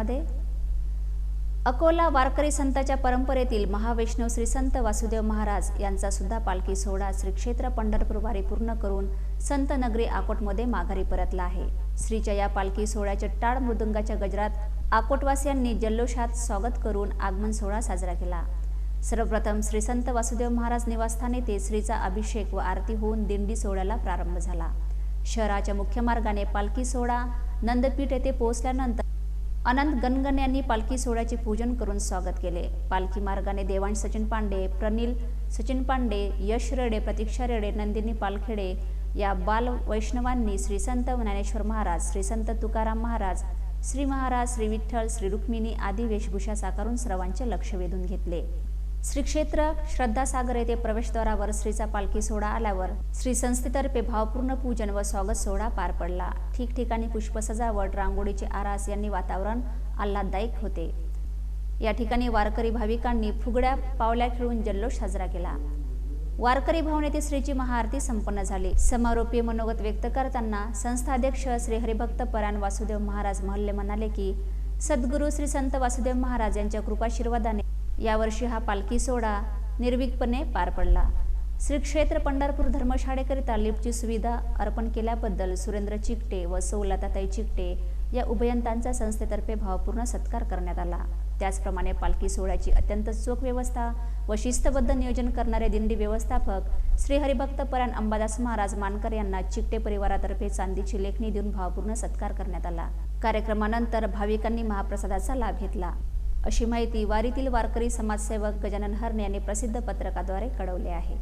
बातमीपत्रामध्ये अकोला वारकरी संतांच्या परंपरेतील महावैष्णव श्री संत वासुदेव महाराज यांचा सुद्धा पालखी सोहळा श्री क्षेत्र पंढरपूर वारी पूर्ण करून संत नगरी आकोटमध्ये माघारी परतला आहे. श्रीच्या या पालखी सोहळ्याच्या टाळ मृदुंगाच्या गजरात आकोटवासियांनी जल्लोषात स्वागत करून आगमन सोहळा साजरा केला. सर्वप्रथम श्री संत वासुदेव महाराज निवासस्थान येथे श्रीचा अभिषेक व आरती होऊन दिंडी सोहळ्याला प्रारंभ झाला. शहराच्या मुख्य मार्गाने पालखी सोहळा नंदपीठ येथे पोहोचल्यानंतर अनंत गणगण यांनी पालखी सोहळ्याचे पूजन करून स्वागत केले. पालखी मार्गाने देवांश सचिन पांडे प्रनिल सचिन पांडे यश रेडे प्रतीक्षा रेडे नंदिनी पालखेडे या बाल वैष्णवांनी श्री संत ज्ञानेश्वर महाराज श्री संत तुकाराम महाराज श्री महाराज श्री विठ्ठल श्री रुक्मिणी आदी वेशभूषा साकारून सर्वांचे लक्ष वेधून घेतले. श्री क्षेत्र श्रद्धासागर येथे प्रवेशद्वारावर श्रीचा पालखी सोहळा आल्यावर श्री संस्थेतर्फे भावपूर्ण पूजन व स्वागत सोहळा पार पडला. ठिकठिकाणी पुष्पसजावट रांगोळीचे आरास यांनी वातावरण आल्हाददायक होते. या ठिकाणी वारकरी भाविकांनी फुगड्या पावल्या खेळून जल्लोष साजरा केला. वारकरी भवन येथे श्रीची महाआरती संपन्न झाली. समारोपीय मनोगत व्यक्त करताना संस्थाध्यक्ष श्री हरिभक्त पराण वासुदेव महाराज महल्ले म्हणाले की सद्गुरू श्री संत वासुदेव महाराज यांच्या कृपाशीर्वादाने यावर्षी हा पालखी सोहळा निर्भीकपणे पार पडला. श्री क्षेत्र पंढरपूर धर्मशाळेकरिता लिफ्टची सुविधा अर्पण केल्याबद्दल सुरेंद्र चिकटे व सौलताताई चिकटे या उभयंतांचा संस्थेतर्फे भावपूर्ण सत्कार करण्यात आला. त्याचप्रमाणे पालखी सोहळ्याची अत्यंत चोख व्यवस्था व शिस्तबद्ध नियोजन करणारे दिंडी व्यवस्थापक श्री हरिभक्त पराण अंबादास महाराज मानकर यांना चिकटे परिवारातर्फे चांदीची लेखणी देऊन भावपूर्ण सत्कार करण्यात आला. कार्यक्रमानंतर भाविकांनी महाप्रसादाचा लाभ घेतला. अशी माहिती वारीतील वारकरी समाजसेवक गजानन हरणे यांनी प्रसिद्ध पत्रकाद्वारे कळवले आहे.